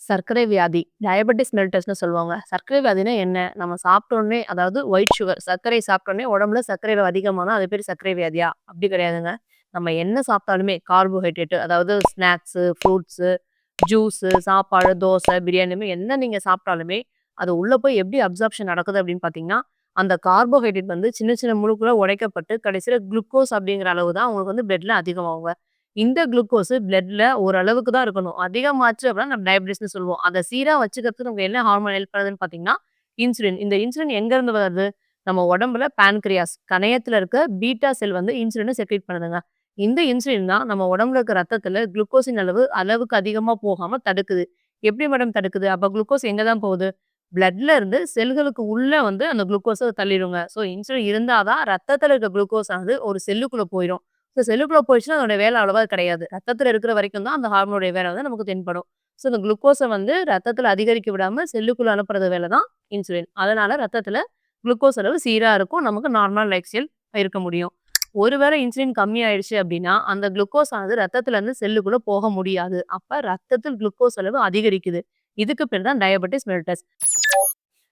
சர்க்கரை வியாதி டயபெட்டிஸ் மெல்டஸ்னு சொல்லுவாங்க. சர்க்கரை வியாதினா என்ன? நம்ம சாப்பிட்டோன்னே அதாவது ஒயிட் சுகர் சர்க்கரை சாப்பிட்டோன்னே உடம்புல சர்க்கரை அதிகமானா அது பேர் சர்க்கரை வியாதியா? அப்படி கிடையாதுங்க. நம்ம என்ன சாப்பிட்டாலுமே கார்போஹைட்ரேட்டு அதாவது ஸ்நாக்ஸு ஃப்ரூட்ஸு ஜூஸு சாப்பாடு தோசை பிரியாணியுமே என்ன நீங்கள் சாப்பிட்டாலுமே அது உள்ளே போய் எப்படி அப்சார்ப்ஷன் நடக்குது அப்படின்னு பார்த்தீங்கன்னா அந்த கார்போஹைட்ரேட் வந்து சின்ன சின்ன முழுக்குள்ள உடைக்கப்பட்டு கடைசியில் குளுக்கோஸ் அப்படிங்கிற அளவு தான் அவங்களுக்கு வந்து பிளட்ல அதிகமாகுங்க. இந்த குளுக்கோஸ் பிளட்ல ஓரளவுக்கு தான் இருக்கணும். அதிகமாச்சு அப்படின்னா நம்ம டயபிட்டிஸ்ன்னு சொல்லுவோம். அதை சீரா வச்சுக்கிறதுக்கு நமக்கு என்ன ஹார்மோன் ஹெல்ப் பண்ணுதுன்னு பார்த்தீங்கன்னா, இன்சுலின். இந்த இன்சுலின் எங்கேருந்து வருது? நம்ம உடம்புல பேன்கிரியாஸ் கணையத்துல இருக்க பீட்டா செல் வந்து இன்சுலினை செக்ரீட் பண்ணுதுங்க. இந்த இன்சுலின் தான் நம்ம உடம்புல இருக்க ரத்தத்துல குளுக்கோஸின் அளவு அளவுக்கு அதிகமா போகாம தடுக்குது. எப்படி மேடம் தடுக்குது? அப்ப குளுக்கோஸ் எங்கே தான் போகுது? பிளட்ல இருந்து செல்களுக்கு உள்ள வந்து அந்த குளுக்கோஸை தள்ளிடுங்க ஸோ இன்சுலின் இருந்தால் தான் ரத்தத்துல இருக்க குளுக்கோஸ் ஆனது ஒரு செல்லுக்குள்ள போயிடும் ஸோ செல்லுக்குள்ள போயிடுச்சுன்னா அதோட வேலை அவ்வளவா கிடையாது. ரத்தத்தில் இருக்கிற வரைக்கும் தான் அந்த ஹார்மோனுடைய வேலை வந்து நமக்கு தென்படும். ஸோ இந்த குளுக்கோஸை வந்து ரத்தத்தில் அதிகரிக்க விடாமல் செல்லுக்குள்ள அனுப்புறது வேலை தான் இன்சுலின். அதனால ரத்தத்தில் குளுக்கோஸ் அளவு சீராக இருக்கும். நமக்கு நார்மல் லைஃப் ஸ்டைல் இருக்க முடியும். ஒருவேளை இன்சுலின் கம்மி ஆயிடுச்சு அப்படின்னா, அந்த குளுக்கோஸ் ஆனது ரத்தத்துல இருந்து செல்லுக்குள்ள போக முடியாது. அப்ப ரத்தத்தில் குளுக்கோஸ் அளவு அதிகரிக்குது. இதுக்கு பேர் தான் டயபெட்டிஸ் மெல்லிட்டஸ்.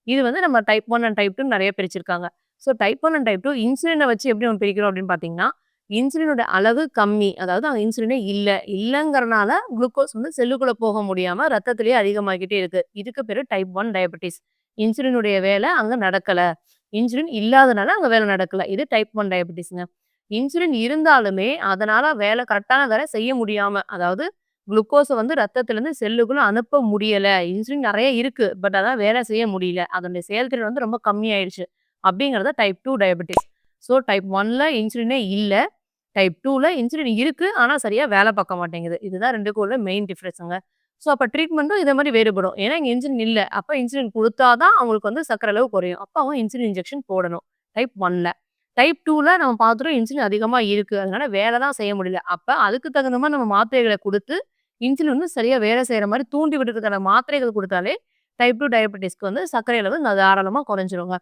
இது வந்து நம்ம type one and type two நிறைய பிரிச்சிருக்காங்க. So type one and type two இன்சுலினை வச்சு எப்படி நம்ம பிரிக்கிறோம் அப்படின்னு பார்த்தீங்கன்னா, இன்சுலினோட அளவு கம்மி. அதாவது அந்த இன்சுலினே இல்லை இல்லைங்கிறனால குளுக்கோஸ் வந்து செல்லுக்குள்ள போக முடியாம ரத்தத்திலேயே அதிகமாகிட்டே இருக்கு. இதுக்கு பேரு டைப் ஒன் டயபெட்டிஸ். இன்சுலினுடைய வேலை அங்க நடக்கல. இன்சுலின் இல்லாதனால அங்க வேலை நடக்கல. இது டைப் ஒன் டயபெட்டிஸ்ங்க. இன்சுலின் இருந்தாலுமே அதனால வேலை கரெக்டான வேலை செய்ய முடியாம, அதாவது குளுக்கோஸை வந்து ரத்தத்திலருந்து செல்லுக்குள்ள அனுப்ப முடியல. இன்சுலின் நிறைய இருக்கு. பட் அதான் வேலை செய்ய முடியல. அதனுடைய செயல்திறன் வந்து ரொம்ப கம்மியாயிடுச்சு. அப்படிங்கிறது type two diabetes. So type ஒன்ல இன்சுலினே இல்லை டைப் டூவில் இன்சுலின் இருக்குது ஆனால் சரியாக வேலை பார்க்க மாட்டேங்குது. இதுதான் ரெண்டுக்கும் உள்ள மெயின் டிஃப்ரென்ஸுங்க ஸோ அப்போ ட்ரீட்மெண்ட்டும் இதே மாதிரி வேறுபடும். ஏன்னா இங்கே இன்சுலின் இல்லை அப்போ இன்சுலின் கொடுத்தா தான் அவங்களுக்கு வந்து சக்கரை அளவு குறையும். அப்போ அவங்க இன்சுலின் இன்ஜெக்ஷன் போடணும். டைப் ஒன்ல டைப் டூவில் நம்ம பார்த்துட்டோம் இன்சுலின் அதிகமாக இருக்குது அதனால வேலை தான் செய்ய முடியல. அப்போ அதுக்கு தகுந்த மாதிரி நம்ம மாத்திரைகளை கொடுத்து இன்சுலின் வந்து சரியாக வேலை செய்கிற மாதிரி தூண்டி விடுறதுக்கான மாத்திரைகள் கொடுத்தாலே டைப் டூ டயபெட்டிஸ்க்கு வந்து சர்க்கரை அளவு தாராளமாக குறைஞ்சிருங்க.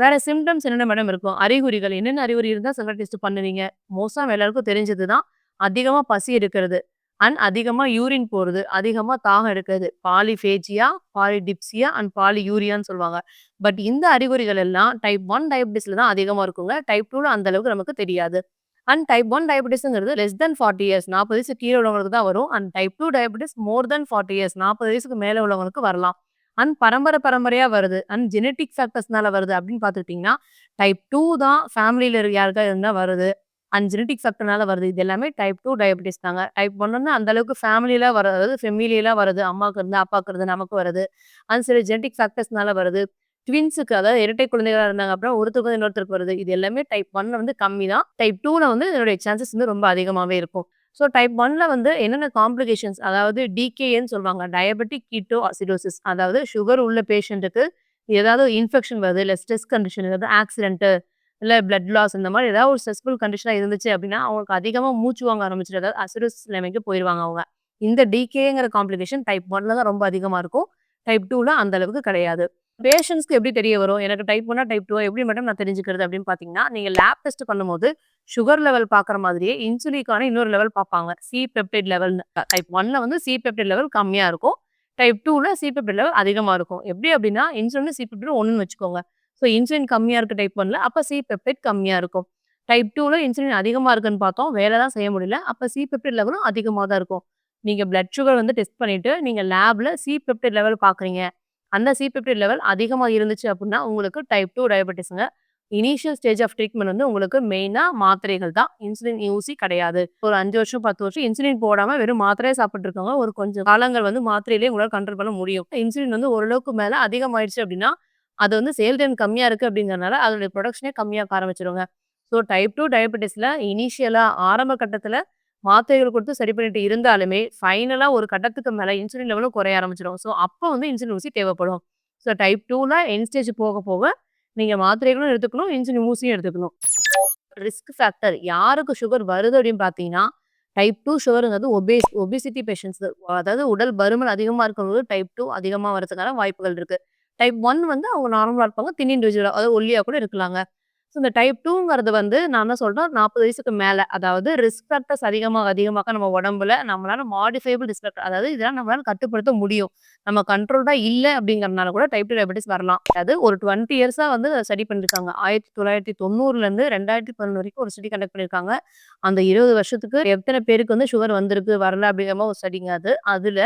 வேற சிம்டம்ஸ் என்னென்ன மேடம் இருக்கும்? அறிகுறிகள் என்னென்ன அறிகுறி இருந்தால் சுகர் டெஸ்ட் பண்ணுவீங்க? மோஸ்டாக நம்ம எல்லாருக்கும் தெரிஞ்சது தான். அதிகமாக பசி எடுக்கிறது. அண்ட் அதிகமாக யூரின் போகிறது அதிகமாக தாகம் எடுக்கிறது. பாலிஃபேஜியா, பாலிடிப்சியா அண்ட் பாலி யூரியான்னு சொல்லுவாங்க. பட் இந்த அறிகுறிகள் எல்லாம் டைப் ஒன் டயபிட்டிஸில் தான் அதிகமாக இருக்குங்க. டைப் டூவில் அந்த அளவுக்கு நமக்கு தெரியாது. அண்ட் டைப் 1 டயபெட்டிஸ்ங்கிறது லெஸ் தென் 40 இயர்ஸ் நாற்பது வயசு கீழே உள்ளவங்களுக்கு தான் வரும். And type two diabetes more then 40 years 40 வயசுக்கு மேலே உள்ளவங்களுக்கு வரலாம். அண்ட் பரம்பரை பரம்பரையாக வருது. அண்ட் ஜெனட்டிக் ஃபேக்டர்ஸ்னால வருது அப்படின்னு பார்த்துக்கிட்டிங்கன்னா டைப் டூ தான் ஃபேமிலியில் யாருக்காவது இருந்தால் வருது. அண்ட் ஜெனட்டிக் ஃபேக்டர்னால வருது. இது எல்லாமே டைப் டூ டயபெட்டிஸ் தாங்க. டைப் 1ன்னா அந்த அளவுக்கு ஃபேமிலியில வரது ஃபெமிலியில வருது. அம்மாவுக்கு இருந்து அப்பாவுக்கு இருந்து நமக்கு வருது. அண்ட் சில ஜெனட்டிக் ஃபேக்டர்ஸ்னால வருது. ட்வின்ஸுக்கு அதாவது இரட்டை குழந்தைகளாக இருந்தாங்க அப்படின்னா, ஒருத்தருக்கு வந்து இன்னொருத்தருக்கு வருது. இது எல்லாமே டைப் ஒன்ல வந்து கம்மி தான். டைப் டூவில் வந்து இதனுடைய சான்சஸ் வந்து ரொம்ப அதிகமாகவே இருக்கும். ஸோ டைப் ஒன்ல வந்து என்னென்ன காம்ப்ளிகேஷன்ஸ் அதாவது டிகேன்னு சொல்லுவாங்க. டயபெட்டிக் கீட்டோ அசிடோசிஸ் அதாவது சுகர் உள்ள பேஷண்ட்டுக்கு ஏதாவது இன்ஃபெக்ஷன் வருது. இல்லை ஸ்ட்ரெஸ் கண்டிஷன் ஏதாவது ஆக்சிடென்ட்டு இல்லை பிளட் லாஸ் இந்த மாதிரி ஏதாவது ஒரு ஸ்ட்ரெஸ்ஃபுல் கண்டிஷனாக இருந்துச்சு அப்படின்னா, அவங்களுக்கு அதிகமாக மூச்சு வாங்க ஆரம்பிச்சிட்டு அதாவது அசிடோசிஸ் நிலைமைக்கு போயிடுவாங்க அவங்க. இந்த டிகேங்கிற காம்ப்ளிகேஷன் டைப் ஒன்ல தான் ரொம்ப அதிகமாக இருக்கும். டைப் டூவில் அந்த அளவுக்கு கிடையாது. பேஷன்ஸ்க்கு எப்படி தெரிய வரும்? எனக்கு டைப் ஒன்னா டைப் டூ எப்படி மட்டும் நான் தெரிஞ்சுக்கிறது அப்படின்னு பார்த்தீங்கன்னா, நீங்கள் லேப் டெஸ்ட் பண்ணும்போது சுகர் லெவல் பார்க்குற மாதிரியே இன்சுலிக்கான இன்னொரு லெவல் பார்ப்பாங்க. சி பெப்டைட் லெவல் டைப் ஒன்னில் வந்து சி பெப்டைட் லெவல் கம்மியாக இருக்கும். டைப் டூவில் சி பெப்டைட் லெவல் அதிகமாக இருக்கும். எப்படி அப்படின்னா இன்சுலின் சி பெப்டைட் ஒன்றுன்னு வச்சுக்கோங்க. ஸோ இன்சுலின் கம்மியாக இருக்குது டைப் 1ல அப்போ சி பெப்டைட் கம்மியாக இருக்கும். டைப் டூவில் இன்சுலின் அதிகமாக இருக்குன்னு பார்த்தோம். வேலை தான் செய்ய முடியல. அப்போ சி பெப்டைட் லெவலும் அதிகமாக தான் இருக்கும். நீங்கள் பிளட் சுகர் வந்து டெஸ்ட் பண்ணிவிட்டு நீங்கள் லேபில் சி பெப்டைட் லெவல் பார்க்குறீங்க. அந்த சி லெவல் அதிகமாக இருந்துச்சு அப்படின்னா, உங்களுக்கு டைப் டூ டயபெட்டிஸுங்க இனிஷியல் ஸ்டேஜ் ஆஃப் ட்ரீட்மெண்ட் வந்து உங்களுக்கு மெயினாக மாத்திரைகள் தான். இன்சுலின் யூஸி கிடையாது. ஒரு அஞ்சு வருஷம், 10 வருஷம் இன்சுலின் போடாமல் வெறும் மாத்திரையே சாப்பிட்டுருக்கவங்க ஒரு கொஞ்சம் காலங்கள் வந்து மாத்திரையிலேயே உங்களால் கண்ட்ரோல் பண்ண முடியும். இன்சுலின் வந்து ஓரளவுக்கு மேலே அதிகமாயிடுச்சு அப்படின்னா, அது வந்து செயல்திறன் கம்மியாக இருக்குது அப்படிங்கிறனால, அதனுடைய ப்ரொடக்ஷனே கம்மியாக ஆரம்பிச்சிருவாங்க ஸோ டைப் டூ டயபெட்டிஸில் இனிஷியலாக ஆரம்ப கட்டத்தில் மாத்திரைகள் கொடுத்து சரி பண்ணிட்டு இருந்தாலுமே, ஃபைனலாக ஒரு கட்டத்துக்கு மேலே இன்சுலின் லெவலும் குறைய ஆரம்பிச்சிடும் ஸோ அப்போ வந்து இன்சுலின் ஊசி தேவைப்படும். ஸோ டைப் 2ல எண்ட் ஸ்டேஜ் போக போக நீங்கள் மாத்திரைகளும் எடுத்துக்கணும், இன்சுலின் ஊசியும் எடுத்துக்கணும். ரிஸ்க் ஃபேக்டர் யாருக்கு சுகர் வருது அப்படின்னு பார்த்தீங்கன்னா, டைப் டூ சுகருங்கிறது ஒபேஸ் ஒபிசிட்டி பேஷண்ட்ஸ் அதாவது உடல் பருமன் அதிகமாக இருக்கிறவங்களுக்கு டைப் டூ அதிகமாக வரதுக்கான வாய்ப்புகள் இருக்குது டைப் ஒன் வந்து அவங்க நார்மலாக இருப்பாங்க. தின் இண்டிவிஜுவலாக அதாவது ஒல்லியாக கூட இருக்கலாங்க. ஸோ இந்த டைப் டூங்கிறது வந்து நான் தான் சொல்கிறேன் நாற்பது வயசுக்கு மேலே அதாவது ரிஸ்க் ஃபேக்டர்ஸ் அதிகமாக அதிகமாக நம்ம உடம்புல நம்மளால மாடிஃபைபிள் ரிஸ்க் ஃபேக்டர் அதாவது இதெல்லாம் நம்மளால கட்டுப்படுத்த முடியும். நம்ம கண்ட்ரோல்டாக இல்லை அப்படிங்கிறனால கூட டைப் டூ டயபெட்டிஸ் வரலாம். அது ஒரு டுவெண்ட்டி இயர்ஸாக வந்து ஸ்டடி பண்ணியிருக்காங்க. 1990லேருந்து 2011 வரைக்கும் ஒரு ஸ்டடி கண்டக்ட் பண்ணியிருக்காங்க. அந்த 20 வருஷத்துக்கு எத்தனை பேருக்கு வந்து சுகர் வந்திருக்கு, வரல அப்படிங்கிற ஒரு ஸ்டடிங்க அது. அதில்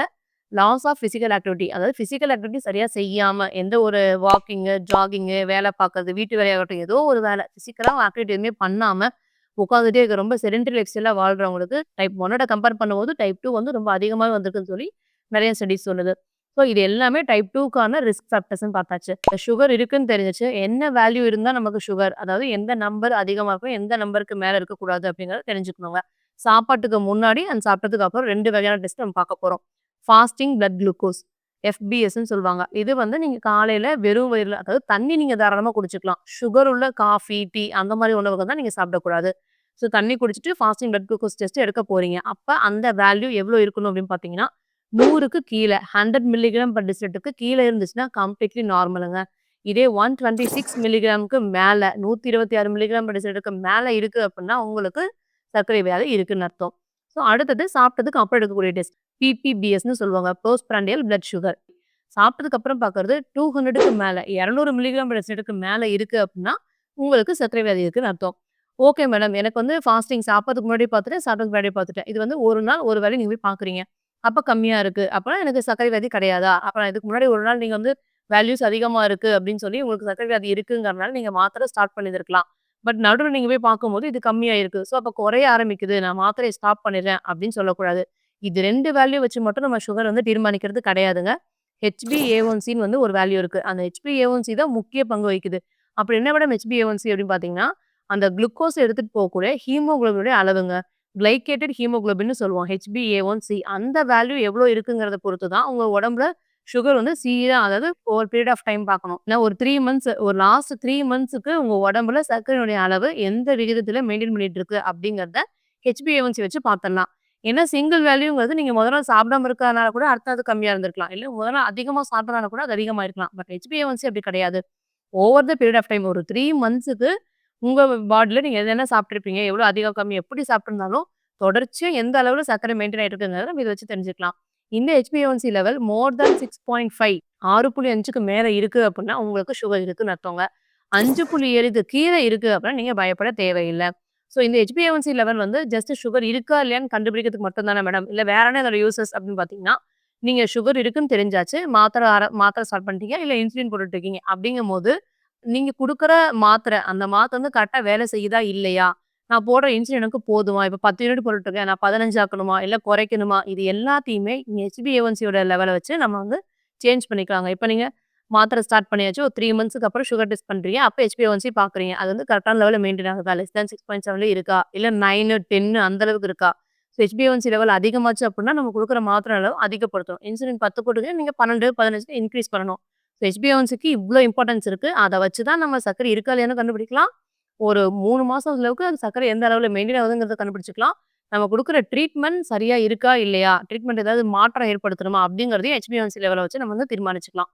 லாஸ் ஆஃப் ஃபிசிக்கல் ஆக்டிவிட்டி அதாவது ஃபிசிக்கல் ஆக்டிவிட்டி சரியாக செய்யாமல் எந்த ஒரு வாக்கிங்கு, ஜாகிங்கு, வேலை பார்க்கறது, வீட்டு வேலையாகட்டும் ஏதோ ஒரு வேலை ஃபிசிக்கலாக ஆக்டிவிட்டி எதுவுமே பண்ணாமல் உட்காந்துட்டே இருக்க ரொம்ப செடென்டரி லைஃப் வாழ்கிறவங்களுக்கு வாழ்றவங்களுக்கு டைப் ஒன்னோட கம்பேர் பண்ணும்போது டைப் டூ வந்து ரொம்ப அதிகமாக வந்திருக்குன்னு சொல்லி நிறைய ஸ்டடிஸ் சொல்லுது. ஸோ இது எல்லாமே டைப் டூக்கான ரிஸ்க் ஃபேக்டர்ஸ்ன்னு பார்த்தாச்சு. சுகர் இருக்குன்னு தெரிஞ்சிச்சு என்ன வேல்யூ இருந்தால் நமக்கு சுகர் அதாவது எந்த நம்பர் அதிகமாக இருக்கும், எந்த நம்பருக்கு மேலே இருக்கக்கூடாது அப்படிங்கிறத தெரிஞ்சுக்கணுங்க. சாப்பாட்டுக்கு முன்னாடி அண்ட் சாப்பிட்டதுக்கு அப்புறம் ரெண்டு வகையான டெஸ்ட் நம்ம பார்க்க போகிறோம் ஃபாஸ்டிங் பிளட் குளுக்கோஸ் எஃபிஎஸ்ன்னு சொல்லுவாங்க. இது வந்து நீங்கள் காலையில் வெறும் வயிறில் அதாவது தண்ணி நீங்கள் தாராளமாக குடிச்சிக்கலாம் சுகர் உள்ள காஃபி, டீ அந்த மாதிரி உணவுகள் தான் நீங்கள் சாப்பிடக்கூடாது. ஸோ தண்ணி குடிச்சிட்டு ஃபாஸ்டிங் பிளட் குளுக்கோஸ் டெஸ்ட் எடுக்க போகிறீங்க அப்போ அந்த வேல்யூ எவ்வளோ இருக்கணும் அப்படின்னு பார்த்தீங்கன்னா, நூறுக்கு கீழே ஹண்ட்ரட் மில்லிகிராம் பர் டெசிலிட்டருக்கு கீழே இருந்துச்சுன்னா கம்ப்ளீட்லி நார்மலுங்க. இதே 126 மில்லிகிராமுக்கு மேல 126 மில்லிகிராம் பர் டெசிலிட்டருக்கு மேலே இருக்குது அப்படின்னா, உங்களுக்கு சர்க்கரை வியாதி இருக்குன்னு அர்த்தம். ஸோ அடுத்தது சாப்பிட்டதுக்கு அப்புறம் எடுக்கக்கூடிய டெஸ்ட். பிபிபிஎஸ்ன்னு சொல்லுவாங்க. Post prandial blood sugar. சாப்பிட்டதுக்கு அப்புறம் பார்க்கறது டூ ஹண்ட்ரடுக்கு மேலே இரநூறு மில்லிகிராம் பெர் டெசிலிட்டருக்கு மேலே இருக்கு அப்படின்னா, உங்களுக்கு சர்க்கரை வியாதி இருக்குன்னு அர்த்தம். Okay madam. எனக்கு வந்து ஃபாஸ்டிங் சாப்பிட்றதுக்கு முன்னாடி பார்த்துட்டேன், சாப்பிட்டதுக்கு முன்னாடி பார்த்துட்டேன். இது வந்து ஒரு நாள் ஒரு வேலை நீங்கள் போய் பார்க்குறீங்க. அப்போ கம்மியா இருக்கு. அப்பனா எனக்கு சர்க்கரை வியாதி கிடையாதா? அப்புறம் இதுக்கு முன்னாடி ஒரு நாள் நீங்க வந்து வேல்யூஸ் அதிகமா இருக்கு அப்படின்னு சொல்லி உங்களுக்கு சர்க்கரை வியாதி இருக்குங்கிறனால நீங்க மாத்திரை ஸ்டார்ட் பண்ணியிருக்கலாம் பட் நடுவில் நீங்க போய் பார்க்கும்போது இது கம்மியா இருக்கு. ஸோ அப்ப குறைய ஆரம்பிக்குது. நான் மாத்திரையை ஸ்டாப் பண்ணிடுறேன் அப்படின்னு சொல்லக்கூடாது. இது ரெண்டு வேல்யூ வச்சு மட்டும் நம்ம சுகர் வந்து தீர்மானிக்கிறது கிடையாதுங்க. ஹெச்பிஏ1சின்னு வந்து ஒரு வேல்யூ இருக்கு. அந்த ஹெச்பிஏ1சி தான் முக்கிய பங்கு வகிக்குது. அப்படி என்ன மேடம் ஹெச்பிஏ1சி அப்படின்னு பார்த்தீங்கன்னா, அந்த குளுக்கோஸ் எடுத்துட்டு போகக்கூடிய ஹீமோகுளோபினுடைய அளவுங்க. கிளைகேட்டட் ஹீமோகுளோபின்னு சொல்லுவோம். ஹெச்பிஏ1சி அந்த வேல்யூ எவ்வளோ இருக்குங்கிறத பொறுத்து தான் உங்க உடம்புல சுகர் வந்து சீராக அதாவது ஒரு பீரியட் ஆஃப் டைம் பார்க்கணும். ஏன்னா ஒரு த்ரீ மந்த்ஸ் ஒரு லாஸ்ட் த்ரீ மந்த்ஸுக்கு உங்க உடம்புல சர்க்கரையினுடைய அளவு எந்த விகிதத்தில் மெயின்டைன் பண்ணிட்டு இருக்கு அப்படிங்கிறத ஹெச்பிஏ1சி வச்சு பார்த்துடலாம். ஏன்னா சிங்கிள் வேல்யூங்கிறது நீங்க முதல் நாள் சாப்பிடாம இருக்கிறதுனால கூட அடுத்த அது கம்மியா இருந்திருக்கலாம். இல்லை முதல் நாள் அதிகமா சாப்பிட்டதுனால கூட அது அதிகமாக இருக்கலாம். பட் ஹெச்பிஏ1சி அப்படி கிடையாது. Over the period of time ஒரு த்ரீ மந்த்ஸுக்கு உங்க பாடியில் நீங்க என்னென்ன சாப்பிட்ருப்பீங்க எவ்வளோ அதிகம் கம்மி எப்படி சாப்பிட்ருந்தாலும் தொடர்ச்சியாக எந்த அளவில் சர்க்கரை மெயின்டெயின் ஆயிட்டு இருக்குங்கிறத நம்ம இதை வச்சு தெரிஞ்சுக்கலாம். இந்த ஹெச்பிஎன்சி லெவல் மோர் தேன் 6.5 6.5க்கு மேல இருக்கு அப்படின்னா, உங்களுக்கு சுகர் இருக்குன்னு அர்த்தங்க. 5.7க்கு கீழ இருக்கு அப்படின்னா நீங்கள் பயப்பட தேவையில்லை ஸோ இந்த ஹெச்பிஏ1சி லெவல் வந்து ஜஸ்ட் சுகர் இருக்கா இல்லையான்னு கண்டுபிடிக்கிறதுக்கு மட்டும் தானே மேடம். இல்லை வேற என்ன அதோட யூசஸ் அப்படின்னு பார்த்தீங்கன்னா, நீங்கள் சுகர் இருக்குன்னு தெரிஞ்சாச்சு. மாத்திரை ஆர மாத்திரை ஸ்டார்ட் பண்ணிட்டீங்க. இல்லை இன்சுலின் போட்டுட்டு இருக்கீங்க. அப்படிங்கும்போது நீங்கள் கொடுக்குற மாத்திரை அந்த மாத்திரை வந்து கரெக்டாக வேலை செய்யுதா இல்லையா? நான் போடுற இன்சுலின் எனக்கு போதுமா? இப்போ பத்து யூனிட் போட்டுருக்கேன் நான் 15 ஆக்கணுமா? இல்லை குறைக்கணுமா? இது எல்லாத்தையுமே நீங்கள் ஹெச்பிஏ1சியோட லெவலை வச்சு நம்ம வந்து சேஞ்ச் பண்ணிக்கலாங்க. இப்போ நீங்கள் மாத்திரை ஸ்டார்ட் பண்ணியாச்சு. ஒரு த்ரீ மந்த்ஸ்க்கு அப்புறம் சுகர் டெஸ்ட் பண்ணுறீங்க அப்போ ஹெச்பிஏ1சி பார்க்குறீங்க. அது வந்து கரெக்டான லெவலில் மெயின்டைன் ஆகுதா? லெஸ் தேன் 6.7 இருக்கா? இல்லை நைனு டென்னு அந்த அளவுக்கு இருக்கா? ஸோ ஹெச்பிஏ1சி லெவல் அதிகமாச்சு அப்படின்னா, நம்ம கொடுக்குற மாத்திரை அளவு அதிகப்படுத்தணும். இன்சுலின் 10 போட்டுருக்கீங்க. நீங்க 12, 15க்கு இன்கிரீஸ் பண்ணணும். ஸோ ஹெச்பிஏ1சிக்கு இவ்வளோ இம்பார்ட்டன்ஸ் இருக்குது அதை வச்சு தான் நம்ம சர்க்கரை இருக்கா இல்லையானு கண்டுபிடிக்கலாம். ஒரு மூணு மாசம் அளவுக்கு அந்த சர்க்கரை எந்த அளவுல மெயின்டைன் ஆகுதுங்கிறத கண்டுபிடிச்சிக்கலாம் நம்ம குடுக்குற ட்ரீட்மெண்ட் சரியா இருக்கா இல்லையா? ட்ரீட்மெண்ட் ஏதாவது மாற்றம் ஏற்படுத்தணுமா? அப்படிங்கிறதையும் ஹெச்பிஏ1சி லெவல வச்சு நம்ம வந்து தீர்மானிச்சுக்கலாம்.